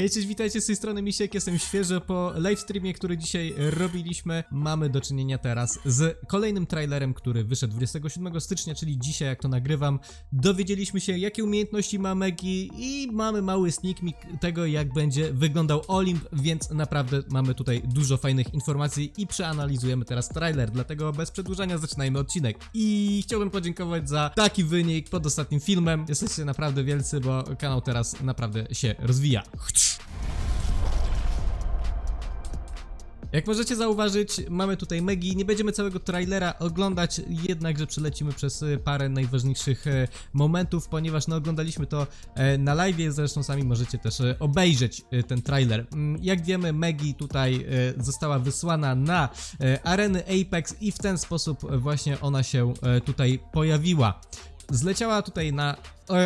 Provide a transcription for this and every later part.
Hej, cześć, witajcie z tej strony Misiek, jestem świeżo po livestreamie, który dzisiaj robiliśmy. Mamy do czynienia teraz z kolejnym trailerem, który wyszedł 27 stycznia, czyli dzisiaj jak to nagrywam. Dowiedzieliśmy się jakie umiejętności ma Megi i mamy mały sneak peek tego jak będzie wyglądał Olimp, więc naprawdę mamy tutaj dużo fajnych informacji i przeanalizujemy teraz trailer, dlatego bez przedłużania zaczynajmy odcinek. I chciałbym podziękować za taki wynik pod ostatnim filmem. Jesteście naprawdę wielcy, bo kanał teraz naprawdę się rozwija. Jak możecie zauważyć, mamy tutaj Megi. Nie będziemy całego trailera oglądać, jednakże przelecimy przez e, parę najważniejszych e, momentów, ponieważ no, oglądaliśmy to e, na live, zresztą sami możecie też obejrzeć ten trailer. Mm, Jak wiemy, Megi tutaj została wysłana na areny Apex i w ten sposób właśnie ona się tutaj pojawiła zleciała tutaj na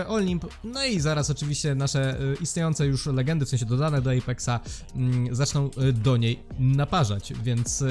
Olimp, no i zaraz oczywiście nasze e, istniejące już legendy, w sensie dodane do Apexa, mm, zaczną e, do niej naparzać, więc e,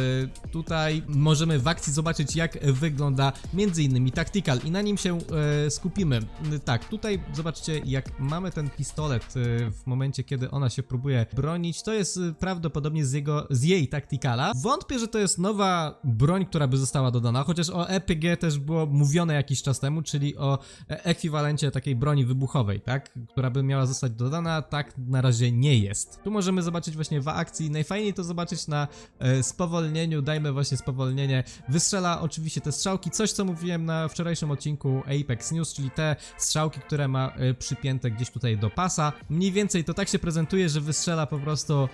tutaj możemy w akcji zobaczyć jak wygląda między innymi Tactical i na nim się e, skupimy. Tak, tutaj zobaczcie jak mamy ten pistolet e, w momencie kiedy ona się próbuje bronić, to jest e, prawdopodobnie z, jego, z jej Tacticala. Wątpię, że to jest nowa broń, która by została dodana, chociaż o EPG też było mówione jakiś czas temu, czyli o e, ekwiwalencie takiej broni wybuchowej, tak? Która by miała zostać dodana, tak na razie nie jest. Tu możemy zobaczyć właśnie w akcji, najfajniej to zobaczyć na e, spowolnieniu, dajmy właśnie spowolnienie. Wystrzela oczywiście te strzałki, coś co mówiłem na wczorajszym odcinku Apex News, czyli te strzałki, które ma e, przypięte gdzieś tutaj do pasa. Mniej więcej to tak się prezentuje, że wystrzela po prostu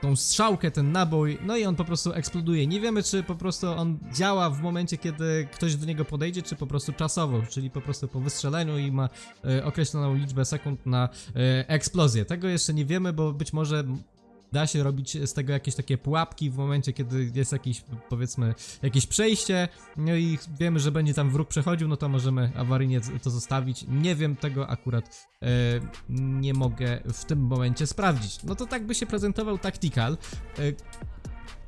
tą strzałkę, ten nabój, no i on po prostu eksploduje. Nie wiemy, czy po prostu on działa w momencie, kiedy ktoś do niego podejdzie, czy po prostu czasowo, czyli po prostu po wystrzeleniu i ma e, określoną liczbę sekund na e, eksplozję. Tego jeszcze nie wiemy, bo być może da się robić z tego jakieś takie pułapki w momencie, kiedy jest jakiś, powiedzmy, jakieś przejście, no i wiemy, że będzie tam wróg przechodził, no to możemy awaryjnie to zostawić. Nie wiem, tego akurat e, nie mogę w tym momencie sprawdzić. No to tak by się prezentował Tactical. E,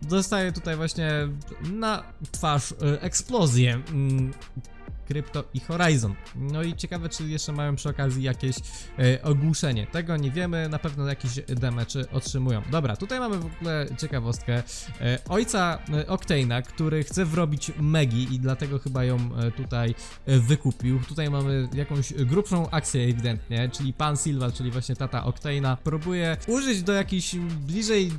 Dostaje tutaj właśnie na twarz e, eksplozję. Mm, Crypto i Horizon. No i ciekawe, czy jeszcze mają przy okazji jakieś e. Tego nie wiemy, na pewno jakiś damage otrzymują. Dobra, tutaj mamy w ogóle ciekawostkę. E, ojca e, Octane'a, który chce wrobić Megi i dlatego chyba ją e, tutaj e, wykupił. Tutaj mamy jakąś grubszą akcję ewidentnie, czyli pan Silva, czyli właśnie tata Octane'a, próbuje użyć do jakichś bliżej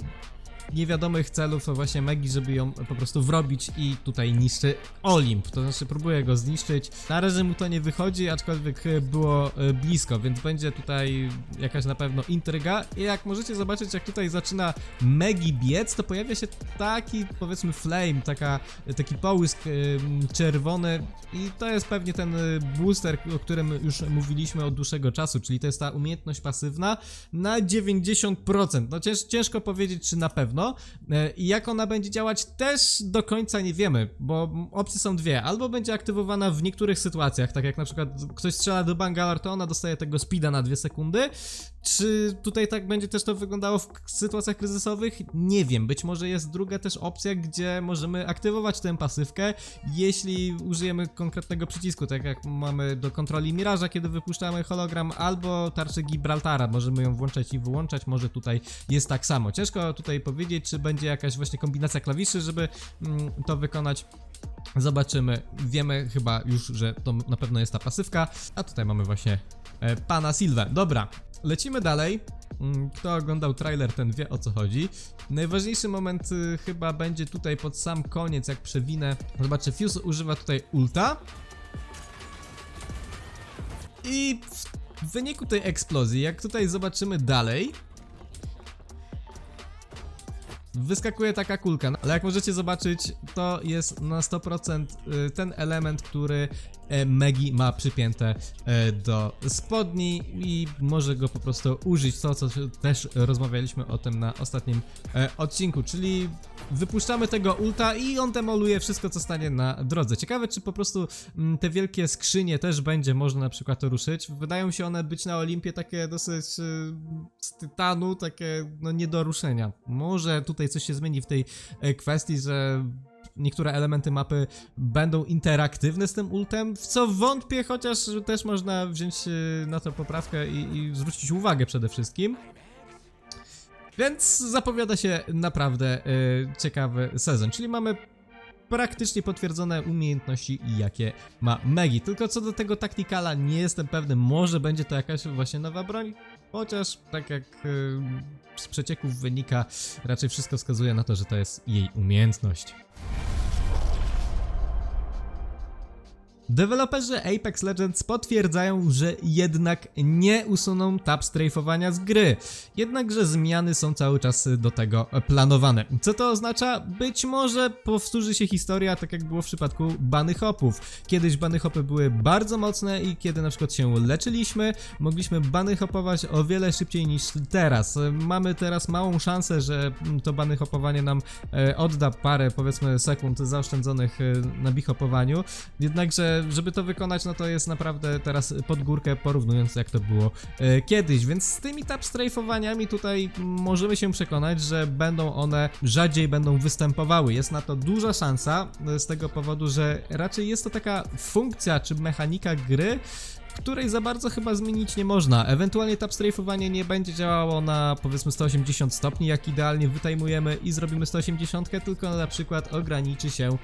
niewiadomych celów właśnie Megi, żeby ją po prostu wrobić i tutaj niszczy Olimp, to znaczy próbuje go zniszczyć. Na razie mu to nie wychodzi, aczkolwiek e, było e, blisko, więc będzie tutaj jakaś na pewno intryga i jak możecie zobaczyć, jak tutaj zaczyna Megi biec, to pojawia się taki powiedzmy flame, taka, taki połysk e, czerwony i to jest pewnie ten e, booster, o którym już mówiliśmy od dłuższego czasu, czyli to jest ta umiejętność pasywna na 90%. No cięż, ciężko powiedzieć, czy na pewno. E, I jak ona będzie działać, też do końca nie wiemy, bo opcje są dwie. Albo będzie aktywowana w niektórych sytuacjach, tak jak na przykład ktoś strzela do Bangalore, to ona dostaje tego speeda na 2 sekundy. Czy tutaj tak będzie też to wyglądało w sytuacjach kryzysowych? Nie wiem. Być może jest druga też opcja, gdzie możemy aktywować tę pasywkę, jeśli użyjemy konkretnego przycisku, tak jak mamy do kontroli Miraża, kiedy wypuszczamy hologram, albo tarczy Gibraltara. Możemy ją włączać i wyłączać, może tutaj jest tak samo. Ciężko tutaj powiedzieć, czy będzie jakaś właśnie kombinacja klawiszy, żeby mm, to wykonać. Zobaczymy. Wiemy chyba już, że to na pewno jest ta pasywka. A tutaj mamy właśnie e, pana Silwę. Dobra, lecimy dalej. Mm, Kto oglądał trailer, ten wie o co chodzi. Najważniejszy moment y, chyba będzie tutaj pod sam koniec, jak przewinę. Zobaczcie, Fuse używa tutaj ulta. I w wyniku tej eksplozji, jak tutaj zobaczymy dalej, wyskakuje taka kulka, ale jak możecie zobaczyć, to jest na 100% y, ten element, który Megi ma przypięte e, do spodni i może go po prostu użyć, to co też rozmawialiśmy o tym na ostatnim e, odcinku, czyli wypuszczamy tego ulta i on demoluje wszystko co stanie na drodze. Ciekawe czy po prostu mm, te wielkie skrzynie też będzie można na przykład ruszyć. Wydają się one być na Olimpie takie dosyć z tytanu, takie no nie do ruszenia. Może tutaj coś się zmieni w tej e, kwestii, że niektóre elementy mapy będą interaktywne z tym ultem, w co wątpię, chociaż też można wziąć e, na to poprawkę i, i zwrócić uwagę przede wszystkim. Więc zapowiada się naprawdę e, ciekawy sezon, czyli mamy praktycznie potwierdzone umiejętności, jakie ma Megi. Tylko co do tego taktikala nie jestem pewny, może będzie to jakaś właśnie nowa broń, chociaż tak jak y, z przecieków wynika, raczej wszystko wskazuje na to, że to jest jej umiejętność. Deweloperzy Apex Legends potwierdzają, że jednak nie usuną tab strajfowania z gry. Jednakże zmiany są cały czas do tego planowane. Co to oznacza? Być może powtórzy się historia, tak jak było w przypadku bany hopów. Kiedyś bany hopy były bardzo mocne i kiedy na przykład się leczyliśmy, mogliśmy bany hopować o wiele szybciej niż teraz. Mamy teraz małą szansę, że to bany hopowanie nam e, odda parę, powiedzmy, sekund zaoszczędzonych e, na bichopowaniu. Jednakże, żeby to wykonać, no to jest naprawdę teraz pod górkę porównując jak to było e, kiedyś, więc z tymi tab strajfowaniami tutaj możemy się przekonać, że będą one rzadziej będą występowały. Jest na to duża szansa e, z tego powodu, że raczej jest to taka funkcja czy mechanika gry, której za bardzo chyba zmienić nie można. Ewentualnie tab strajfowanie nie będzie działało na powiedzmy 180 stopni, jak idealnie wytajmujemy i zrobimy 180, tylko na przykład ograniczy się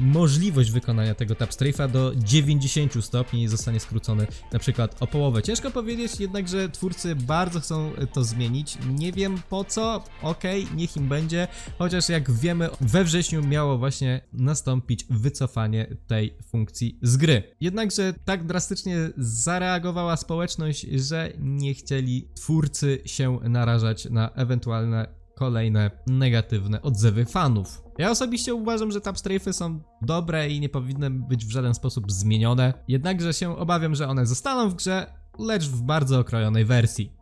możliwość wykonania tego tab strafe'a do 90 stopni i zostanie skrócony na przykład o połowę. Ciężko powiedzieć, jednakże twórcy bardzo chcą to zmienić. Nie wiem po co, okej, niech im będzie, chociaż jak wiemy, we wrześniu miało właśnie nastąpić wycofanie tej funkcji z gry. Jednakże tak drastycznie zareagowała społeczność, że nie chcieli twórcy się narażać na ewentualne kolejne negatywne odzewy fanów. Ja osobiście uważam, że tab strafy są dobre i nie powinny być w żaden sposób zmienione, jednakże się obawiam, że one zostaną w grze, lecz w bardzo okrojonej wersji.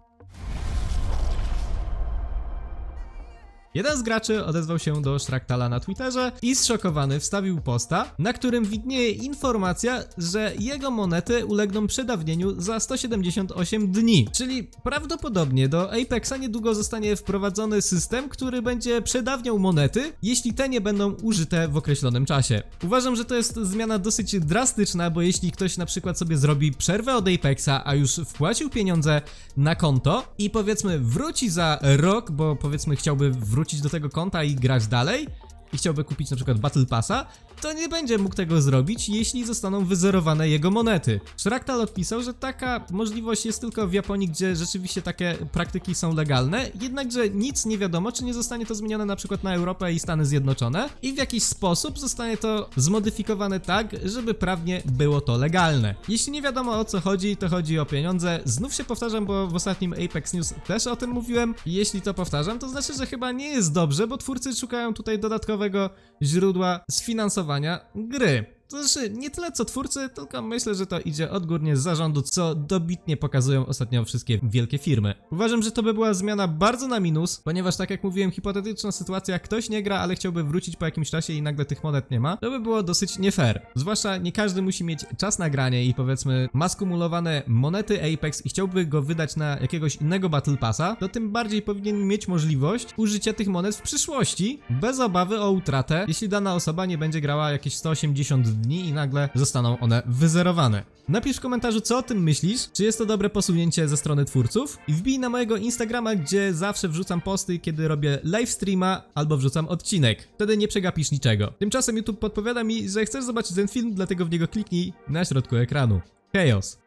Jeden z graczy odezwał się do Shraktala na Twitterze i zszokowany wstawił posta, na którym widnieje informacja, że jego monety ulegną przedawnieniu za 178 dni. Czyli prawdopodobnie do Apexa niedługo zostanie wprowadzony system, który będzie przedawniał monety, jeśli te nie będą użyte w określonym czasie. Uważam, że to jest zmiana dosyć drastyczna, bo jeśli ktoś na przykład sobie zrobi przerwę od Apexa, a już wpłacił pieniądze na konto i powiedzmy wróci za rok, bo powiedzmy chciałby wrócić do tego konta i grać dalej i chciałby kupić na przykład Battle Passa, to nie będzie mógł tego zrobić, jeśli zostaną wyzerowane jego monety. Shraktal odpisał, że taka możliwość jest tylko w Japonii, gdzie rzeczywiście takie praktyki są legalne, jednakże nic nie wiadomo, czy nie zostanie to zmienione na przykład na Europę i Stany Zjednoczone i w jakiś sposób zostanie to zmodyfikowane tak, żeby prawnie było to legalne. Jeśli nie wiadomo o co chodzi, to chodzi o pieniądze. Znów się powtarzam, bo w ostatnim Apex News też o tym mówiłem. Jeśli to powtarzam, to znaczy, że chyba nie jest dobrze, bo twórcy szukają tutaj dodatkowego źródła sfinansowania gry. To znaczy, nie tyle co twórcy, tylko myślę, że to idzie odgórnie z zarządu, co dobitnie pokazują ostatnio wszystkie wielkie firmy. Uważam, że to by była zmiana bardzo na minus, ponieważ tak jak mówiłem, hipotetyczna sytuacja, ktoś nie gra, ale chciałby wrócić po jakimś czasie i nagle tych monet nie ma, to by było dosyć nie fair. Zwłaszcza nie każdy musi mieć czas na granie i powiedzmy ma skumulowane monety Apex i chciałby go wydać na jakiegoś innego Battle Passa, to tym bardziej powinien mieć możliwość użycia tych monet w przyszłości, bez obawy o utratę, jeśli dana osoba nie będzie grała jakieś 180 dni i nagle zostaną one wyzerowane. Napisz w komentarzu, co o tym myślisz, czy jest to dobre posunięcie ze strony twórców i wbij na mojego Instagrama, gdzie zawsze wrzucam posty, kiedy robię live streama albo wrzucam odcinek. Wtedy nie przegapisz niczego. Tymczasem YouTube podpowiada mi, że chcesz zobaczyć ten film, dlatego w niego kliknij na środku ekranu. Chaos.